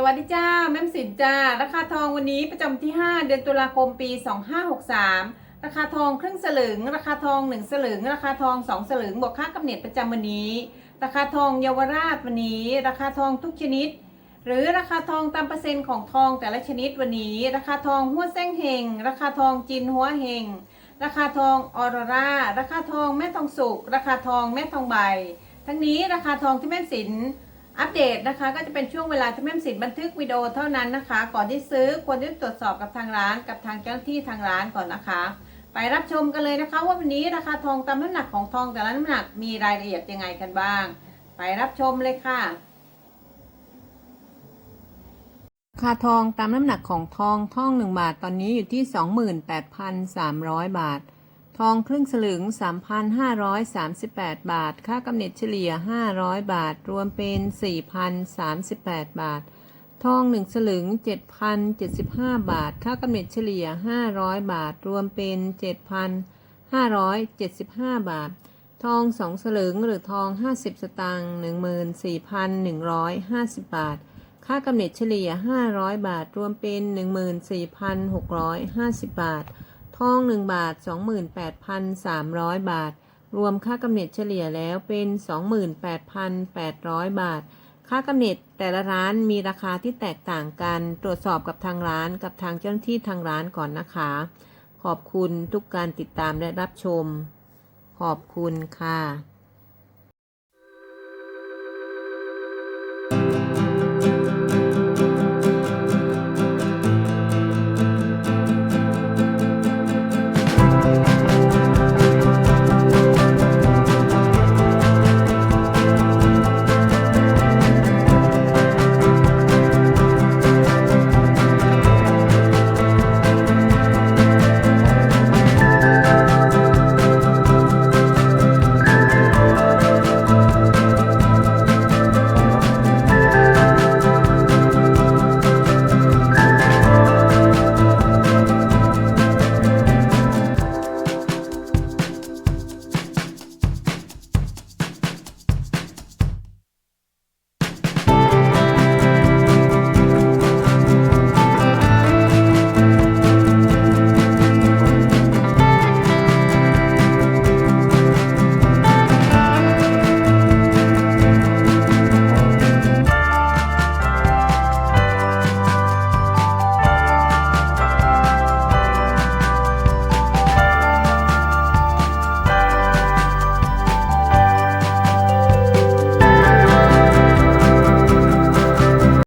สวัสดีจ้าแม่มสินจ้า ราคาทองวันนี้ประจำที่ 5 เดือนตุลาคมปี 2563 ราคาทองครึ่งสลึง ราคาทอง 1 สลึง ราคาทอง 2 สลึงบวกค่ากำเนิดประจำวันนี้ ราคาทองเยาวราชวันนี้ ราคาทองทุกชนิด หรือราคาทองตามเปอร์เซ็นต์ของทองแต่ละชนิดวันนี้ ราคาทองหัวเส้งเฮงราคาทองจินหัวเฮงราคาทองออโรรา ราคาทองแม่ทองสุกราคาทองแม่ทองใบ ทั้งนี้ราคาทองที่แม่สิน อัปเดตนะคะก็จะเป็นช่วงเวลาที่แม่สินบันทึกวิดีโอเท่านั้นนะคะ ก่อนที่ซื้อควรที่ตรวจสอบกับทางร้านกับทางเจ้าหน้าที่ทางร้านก่อนนะคะ ไปรับชมกันเลยนะคะ ว่าวันนี้ราคาทองตามน้ำหนักของทองแต่ละน้ำหนักมีรายละเอียดยังไงกันบ้าง ไปรับชมเลยค่ะราคาทองตามน้ำหนักของทองทอง 1 บาทตอนนี้อยู่ที่ 28,300 บาท ทองครึ่งสลึง 3,538 บาท ค่ากำเนิดเฉลี่ย 500 บาท รวมเป็น 4,038 บาท ทอง1สลึง 7,075 บาท ค่ากำเนิดเฉลี่ย 500 บาท รวมเป็น 7,575 บาท ทอง2สลึงหรือทอง 50 สตางค์14,150 บาท ค่ากำเนิดเฉลี่ย 500 บาท รวมเป็น 14,650 บาท ทอง 1 บาท 28,300 บาท รวมค่ากำเนิดเฉลี่ยแล้วเป็น 28,800 บาท ค่ากำเนิดแต่ละร้านมีราคาที่แตกต่างกัน ตรวจสอบกับทางร้านกับทางเจ้าหน้าที่ทางร้านก่อนนะคะ ขอบคุณทุกการติดตามและรับชม ขอบคุณค่ะ